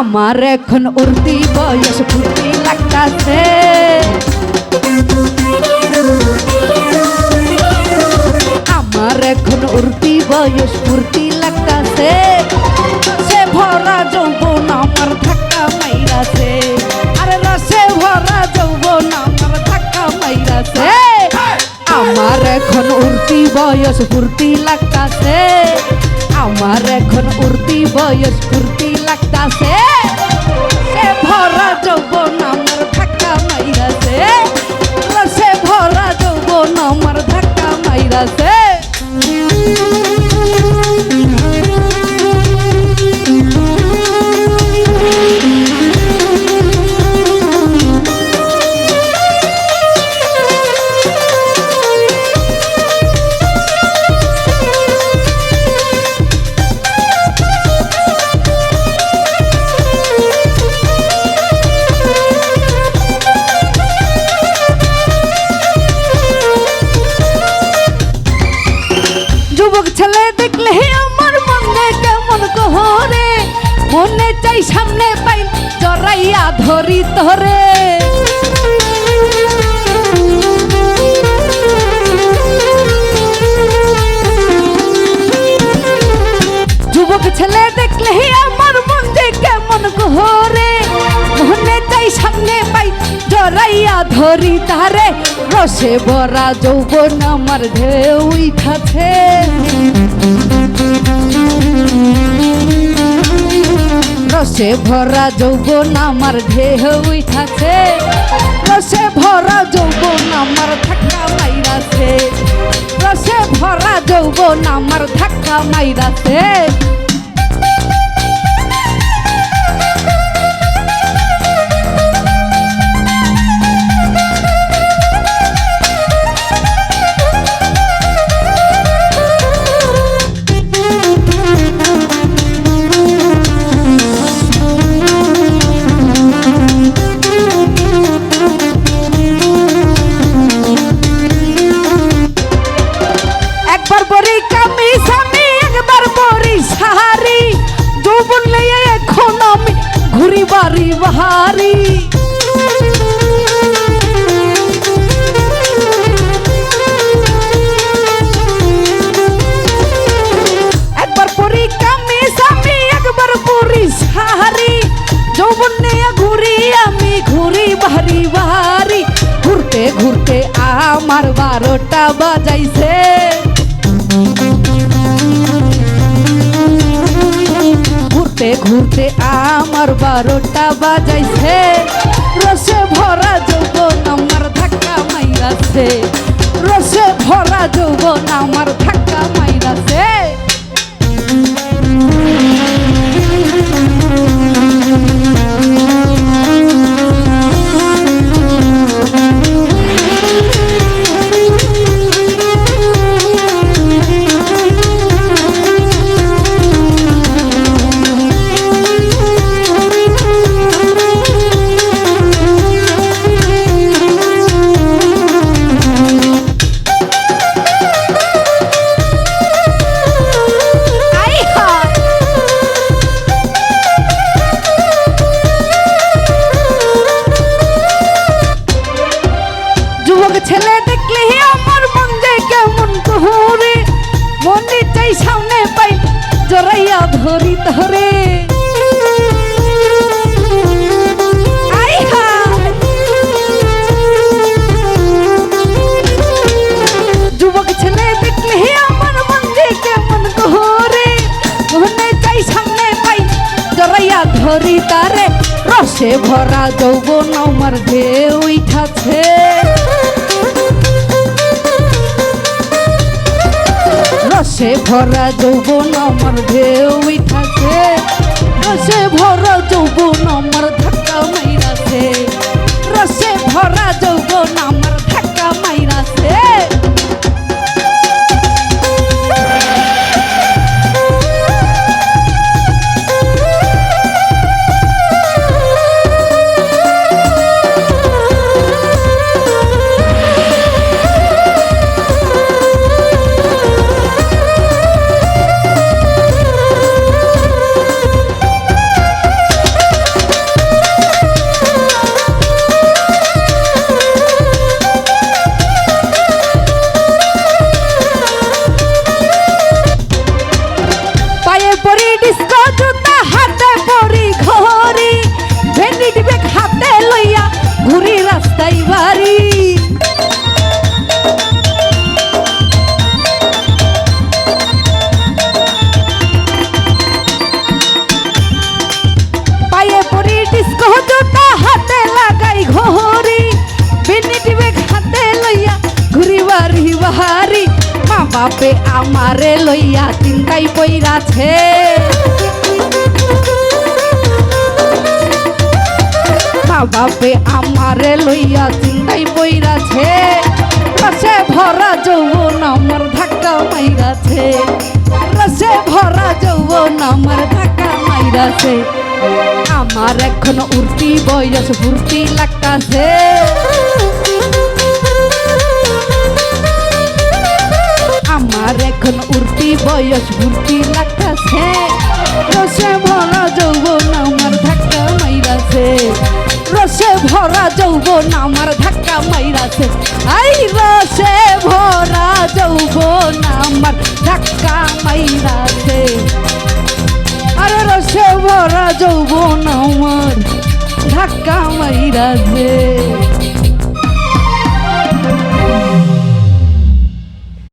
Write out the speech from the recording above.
আমার এখন উর্দি বয়স ফুর্তি লাগতাছে। আমার এখন উর্দি বয়স ফুর্তি লাগতাছে। সে ভরা যৌবন আমার ধাক্কা মাইরাছে। আরে রসে ভরা যৌবন আমার ধাক্কা মাইরাছে। আমার এখন উর্দি বয়স ফুর্তি লাগতাছে। আমার এখন উর্দি বয়স ফুর্তি লাগতাছে। ভরা যৌবন আমার ফাঁকা মাইরাছে। চাই সামনে পাই জরাইয়া ধরি ধরে যুবক ছেলে দেখলে আমার মন যে কেমন কহরে মনে চাই সামনে পাই জরাইয়া ধরি তারে। রসে ভরা যৌবন আমার ঢেউ খাছে রসে ভরা যৌবন আমার দেহ উঠাছে। রসে ভরা যৌবন আমার ধাক্কা মাইরাছে। রসে ভরা যৌবন আমার ধাক্কা মাইরাছে। বাড়ি বাহারি একবার পরি কামি সামি, একবার পরি সাহারি। যৌবন নিয়ে ঘুরি আমি, ঘুরি বাহারি বাহারি ঘুরতে ঘুরতে আমার বারোটা বাজাইছে। ঘুরতে আমার বারোটা বাজাইছে। রসে ভরা যৌবন আমার ধাক্কা মাইরাছে। রসে ভরা যৌবন আমার ধাক্কা মাইরাছে। ধরি ধরে। যুবক ছেলে দেখলে আমার মন জড়াইয়া ধরি তারে। রসে ভরা যৌবন আমার ঢেউ উঠাছে রসে ভরা যৌবন আমার ঢেউ উঠাছে রসে ভরা যৌবন আমার বাপে আমারে লইয়া চিন্তাই পইরাছে। বাপে আমারে লইয়া চিন্তাই পইরাছে। রসে ভরা যৌবন আমার ধাক্কা মাইরাছে। রসে ভরা যৌবন আমার ধাক্কা মাইরাছে। আমার এখন উর্তি বয়স ফুর্তি লাগতাছে। আমার এখন উর্তি বয়স ফুর্তি লাগতাছে। রসে ভরা যৌবন আমার ধাক্কা মাইরাছে। রসে ভরা যৌবন আমার ধাক্কা মাইরাছে। আই, রসে ভরা যৌবন আমার ধাক্কা মাইরাছে। আরে রসে ভরা যৌবন আমার ধাক্কা মাইরাছে।